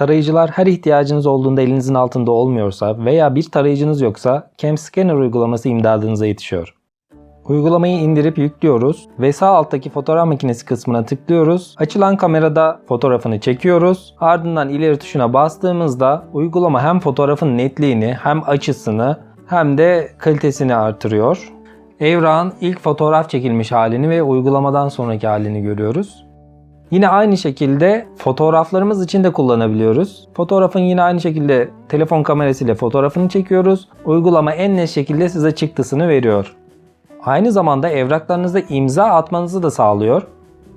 Tarayıcılar her ihtiyacınız olduğunda elinizin altında olmuyorsa veya bir tarayıcınız yoksa CamScanner uygulaması imdadınıza yetişiyor. Uygulamayı indirip yüklüyoruz ve sağ alttaki fotoğraf makinesi kısmına tıklıyoruz. Açılan kamerada fotoğrafını çekiyoruz. Ardından ileri tuşuna bastığımızda uygulama hem fotoğrafın netliğini hem açısını hem de kalitesini artırıyor. Evrağın ilk fotoğraf çekilmiş halini ve uygulamadan sonraki halini görüyoruz. Yine aynı şekilde fotoğraflarımız için de kullanabiliyoruz. Fotoğrafın yine aynı şekilde telefon kamerasıyla fotoğrafını çekiyoruz. Uygulama en net şekilde size çıktısını veriyor. Aynı zamanda evraklarınızda imza atmanızı da sağlıyor.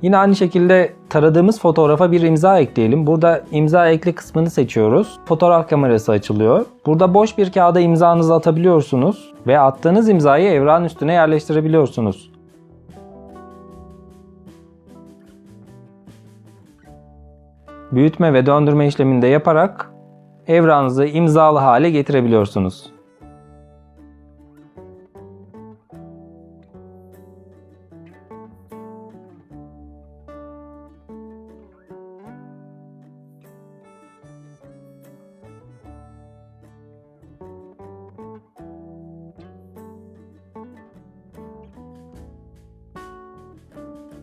Yine aynı şekilde taradığımız fotoğrafa bir imza ekleyelim. Burada imza ekle kısmını seçiyoruz. Fotoğraf kamerası açılıyor. Burada boş bir kağıda imzanızı atabiliyorsunuz ve attığınız imzayı evrağın üstüne yerleştirebiliyorsunuz. Büyütme ve döndürme işlemini de yaparak evrağınızı imzalı hale getirebiliyorsunuz.